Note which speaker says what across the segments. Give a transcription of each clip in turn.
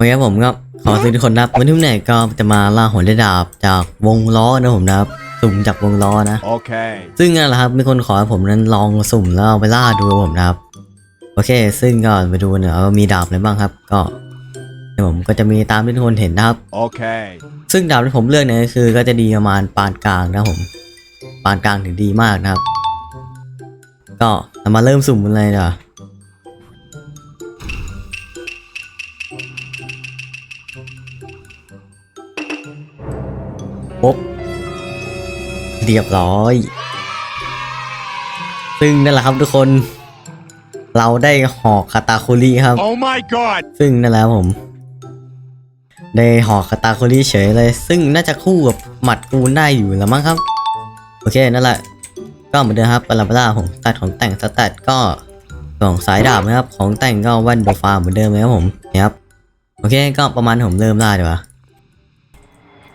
Speaker 1: โอเคครับผมก็ขอสวัสดีทุกคนนะครับวันนี้ผมเนี่ยก็จะมาล่าหัวเรือดาบจากวงล้อนะผมนะครับ สุ่มจากวงล้อนะ
Speaker 2: Okay.
Speaker 1: ซึ่งนั่นแหละครับมีคนขอให้ผมนั้นลองสุ่มแล้วเอาไปล่าดูผมนะครับ โอเค ซึ่งก็ไปดูเนอะว่ามีดาบอะไรบ้างครับ ก็เดี๋ยวผมก็จะมีตามที่ทุกคนเห็นนะครับ
Speaker 2: Okay.
Speaker 1: ซึ่งดาบที่ผมเลือกเนี่ยก็คือก็จะดีประมาณปานกลางนะครับผม ปานกลางถึงดีมากนะครับ ก็เรามาเริ่มสุ่มกันเลยเนาะ เรียบร้อย ซึ่งนั่นแหละครับทุกคน เราได้หอกคาตาคุริครับ
Speaker 2: Oh my god.
Speaker 1: ซึ่งนั่นแหละครับผม ได้หอกคาตาโคลี่เฉยเลย ซึ่งน่าจะคู่กับหมัดปูนได้อยู่แล้วมั้งครับ โอเคนั่นแหละ ก็เหมือนเดิมครับปาราบาร่าผมตัดของแต่งสแตทก็ของสายดาบนะครับ ของแต่งก็แว่นโดฟาเหมือนเดิมเลยครับผมเนี่ยครับ โอเค ก็ประมาณผมเริ่มได้ดีกว่า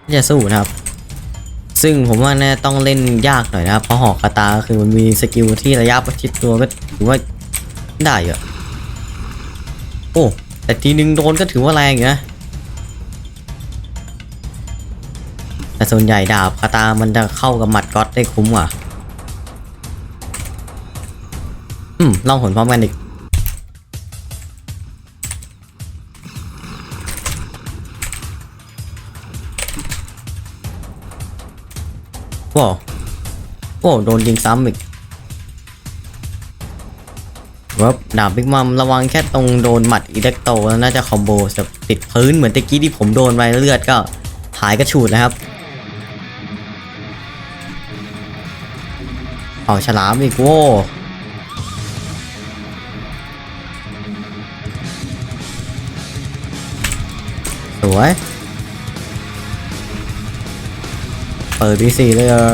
Speaker 1: ที่จะสู้นะครับ ซึ่งผมว่าน่าต้องเล่นยากหน่อยนะครับเพราะหอกคาตาคือมันมีสกิลที่ระยะประชิดตัวก็ถือว่าได้อยู่อะโอ้แต่ทีนึงโดนก็ถือว่าแรงอยู่นะแต่ส่วนใหญ่ดาบคาตามันจะเข้ากับหมัดก๊อตได้คุ้มกว่า อืมลองผลพร้อมกันอีก ว้าวโอ้โดนยิงซ้ำอีกวับดาบบิ๊กมัมระวังแค่ตรงโดนหมัดอิเล็กโตแล้วน่าจะคอมโบแบบติดพื้นเหมือนตะกี้ที่ผมโดนไปเลือดก็หายกระฉูดนะครับเอาฉลามอีกโว้สวย ปิด V4 เลยเหรอ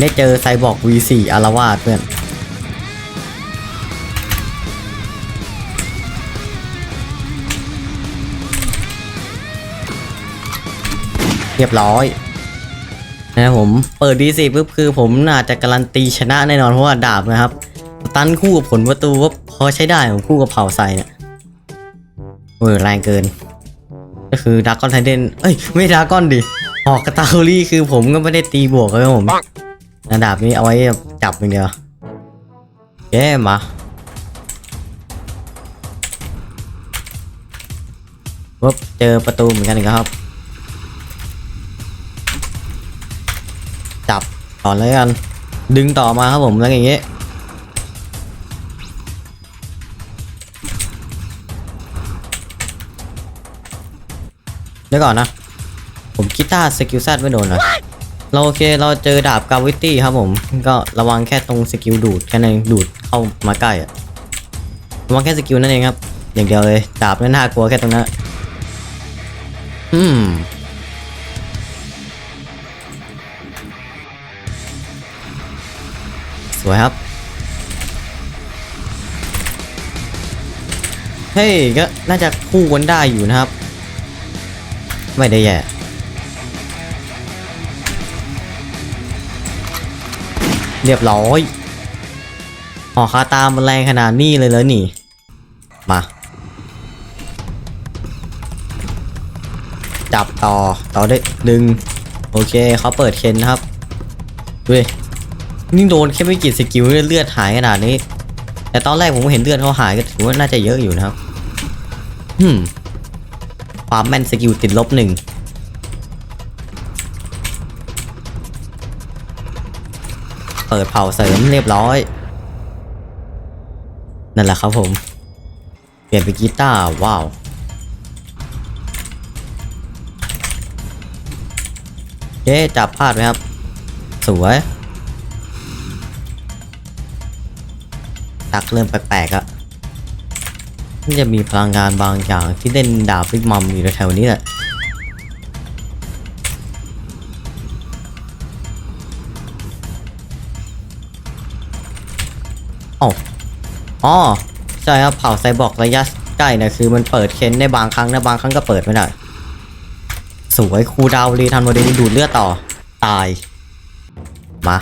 Speaker 1: ได้เจอไซบอร์ก V4 อารวาสเพื่อนเรียบร้อยนะครับผมเปิด D4 ปุ๊บคือผมน่าจะการันตีชนะแน่นอนเพราะว่าดาบนะครับ ตันคู่กับผลประตูก็พอใช้ได้ผมคู่กับเผาใส่เนี่ยเออแรงเกิน ก็คือดากอนไทเดนเอ้ย ไม่ดากอนดิหอกกระตาคุรี่คือผมก็ไม่ได้ตีบวกเลยครับผมนะดาบนี้เอาไว้จับอย่างเดียวแย่มาปุ๊บเจอประตูเหมือนกันอีกแล้วครับ จับต่อเลยกัน ดึงต่อมาครับผมแล้วอย่างเงี้ย เดี๋ยวก่อนนะ ผมกีตาร์สกิลแซดไม่โดนเลยเราโอเคเราเจอดาบกาวิตี้ครับผม ก็ระวังแค่ตรงสกิลดูดแค่นั้นเองดูดเข้ามาใกล้อะระวังแค่สกิลนั่นเองครับ อย่างเดียวเลยดาบนั่นน่ากลัวแค่ตรงนั้นอืมสวยครับ เฮ้ยก็น่าจะคู่กันได้อยู่นะครับ ไม่ได้แย่เรียบร้อยหอคาตามันแรงขนาดนี้เลยเลยนี่ มา จับต่อ ต่อได้ดึง โอเคเขาเปิดเคนครับดูดินี่โดนแค่ไม่กี่สกิลเนี่ยเลือดหายขนาดนี้ แต่ตอนแรกผมเห็นเลือดเขาหายก็ถือว่าน่าจะเยอะอยู่นะครับฮึม ความแม่นสกิลติดลบหนึ่งเปิดเผาเสริมเรียบร้อย นั่นแหละครับผม เปลี่ยนเป็นกีตาร์ว้าวเจ๊จับพลาดไหมครับ สวย ตักเริ่มแปลกๆอะ มันจะมีพลังงานบางอย่างที่เล่นดาบบิ๊กมัมอยู่แถวๆนี้แหละอ๋ออ๋อใช่ครับเผาไซบอร์กระยะใกล้นะคือมันเปิดเค้นได้บางครั้งนะบางครั้งก็เปิดไม่ได้สวยครูดาวรีทันโมเดลดูดเลือดต่อ ตาย มา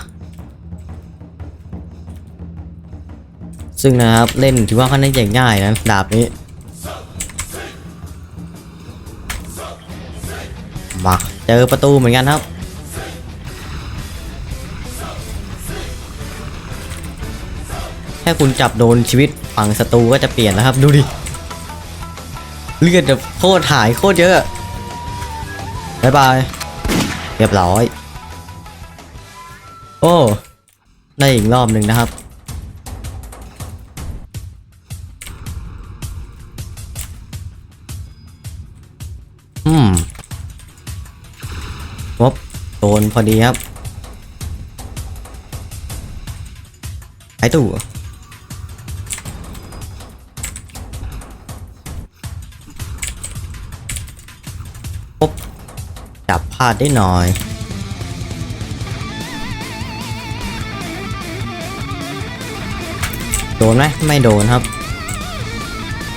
Speaker 1: ซึ่งนะครับเล่นถือว่าค่อนข้างจะง่ายนะดาบนี้มาเจอประตูเหมือนกันครับ แค่คุณจับโดนชีวิตฝั่งศัตรูก็จะเปลี่ยนแล้วครับ ดูดิ เลือดแบบโคตรหายโคตรเยอะบายบาย เรียบร้อย โอ้ ได้อีกรอบหนึ่งนะครับ พอดีครับไอตู่ปุ๊บจับพลาดได้หน่อยโดนไหมไม่โดนครับ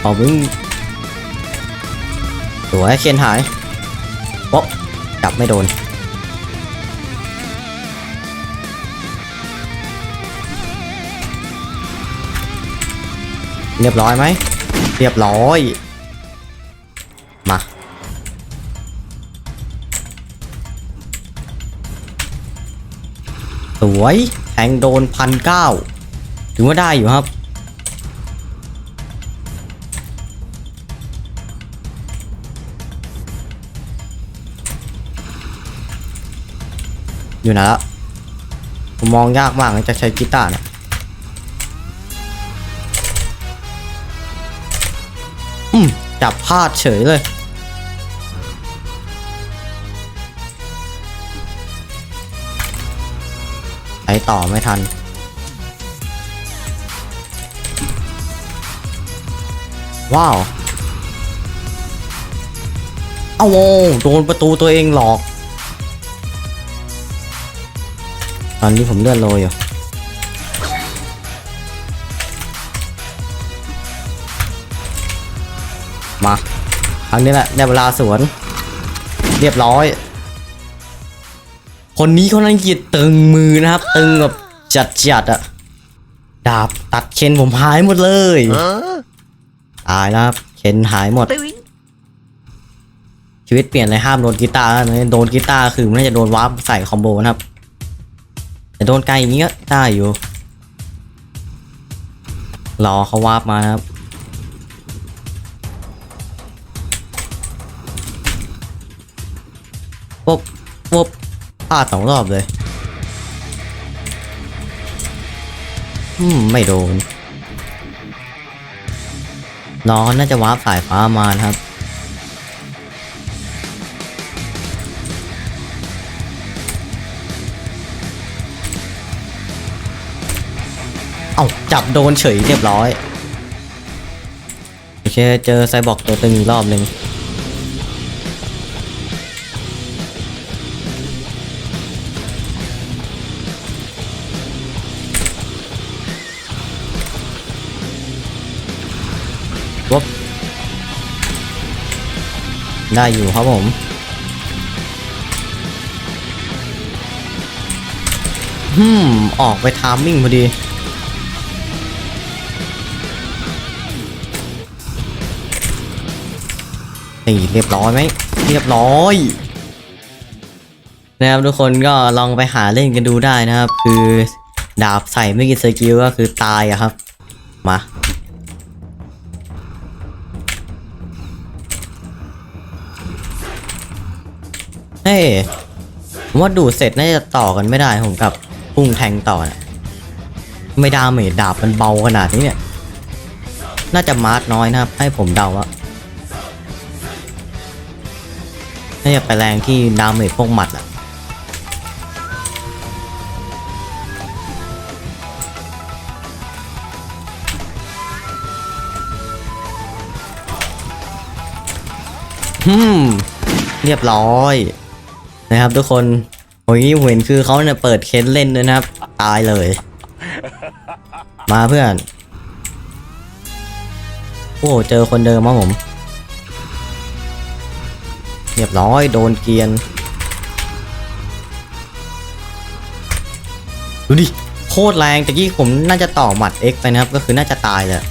Speaker 1: ขอวิ่งสวยเคียนหายป๊บจับไม่โดน เรียบร้อยไหม เรียบร้อย มา สวยแทงโดนพันเก้าถือว่าได้อยู่ครับ อยู่ไหนละผมมองยากมากจะใช้กีตาร์เนี่ย อืมจับพลาดเฉยเลยใช้ต่อไม่ทัน ว้าว เอาโโดนประตูตัวเองหลอก ตอนนี้ผมเลื่อนโรยอยู่ ครั้งนี้แหละได้เวลาสวน เรียบร้อย คนนี้เขานั่งกีดตึงมือนะครับ ตึงแบบจัดจัดๆอะดาบตัดเชนผมหายหมดเลยตายแล้วครับเชนหายหมด ชีวิตเปลี่ยนเลยห้ามโดนกีตาร์แล้วนะโดนกีตาร์คือมันน่าจะโดนวาร์ปใส่คอมโบนะครับ แต่โดนไกลอย่างนี้ก็ได้อยู่รอเขาวาร์ปมานะครับ ปุ๊บปุ๊บพลาดสองรอบเลยอืมไม่โดนน้องน่าจะวาร์ปสายฟ้ามานะครับ เอาจับโดนเฉยเรียบร้อย โอเค เจอไซบอร์กตัวตึงอีกรอบหนึ่ง ได้อยู่ครับผมฮึมออกไปทามมิ่งพอดี นี่เรียบร้อยไหม เรียบร้อย นะครับทุกคนก็ลองไปหาเล่นกันดูได้นะครับ คือดาบใส่ไม่กี่สกิลก็คือตายอะครับ มา เฮ้ผมว่าดูเสร็จน่าจะต่อกันไม่ได้ผมกับพุ่งแทงต่อนะไม่ดาเมจดาบมันเบาขนาดนี้เนี่ย น่าจะมาร์กน้อยนะครับ ให้ผมเดาว่าน่าจะไปแรงที่ดาเมจพวกหมัดอะฮึมเรียบร้อย นะครับทุกคนโอ้ยผมเห็นคือเขาเนี่ยเปิดเค้นเล่นด้วยนะครับ ตายเลย มาเพื่อน โอ้เจอคนเดิมมาผม เรียบร้อยโดนเกียน ดูดิ โคตรแรงแตะกี้ผมน่าจะต่อหมัด X ไปนะครับ ก็คือน่าจะตายเลย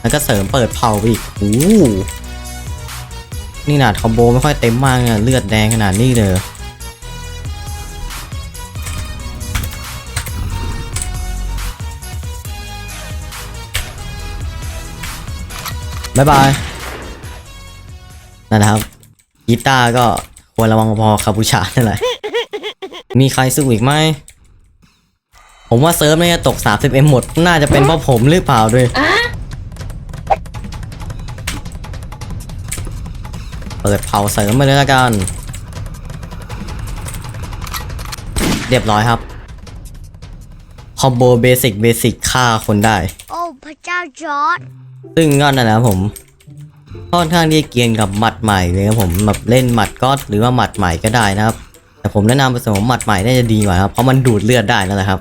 Speaker 1: แล้วก็เสริมเปิดเผาไปอีกโอ้โหนี่นาดคอมโบไม่ค่อยเต็มมากเนี่ยเลือดแดงขนาดนี้เลย บายบายนั่นแหละครับกีตาร์ก็ควรระวังพอคาบูชานั่นแหละมีใครสู้อีกไหมผมว่าเซิร์ฟน่าจะตก 30M หมด น่าจะเป็นเพราะผมหรือเปล่าด้วย เปิดเผาเสริมไปเลยละกัน เรียบร้อยครับ คอมโบเบสิกเบสิกฆ่าคนได้
Speaker 2: โอ้ พระเจ้าจอร์ด
Speaker 1: ซึ่งก็นั่นแหละครับผมค่อนข้างที่เกียนกับหมัดใหม่เลยครับผมแบบเล่นหมัดก็อดหรือว่าหมัดใหม่ก็ได้นะครับ แต่ผมแนะนำผสมหมัดใหม่น่าจะดีกว่าครับเพราะมันดูดเลือดได้นั่นแหละครับ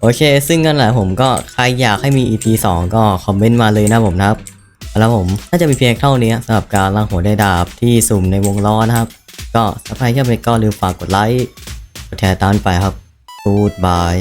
Speaker 1: โอเค ซึ่งนั่นแหละผมก็ใครอยากให้มี EP 2 ก็คอมเมนต์มาเลยนะผมนะครับแล้วผมน่าจะมีเพียงเท่านี้สำหรับการล่างหัวได้ดาบที่สุ่มในวงล้อนะครับ ก็ถ้าใครชอบไปก็ลืมฝากกดไลค์กดแชร์ตามไปครับ Goodbye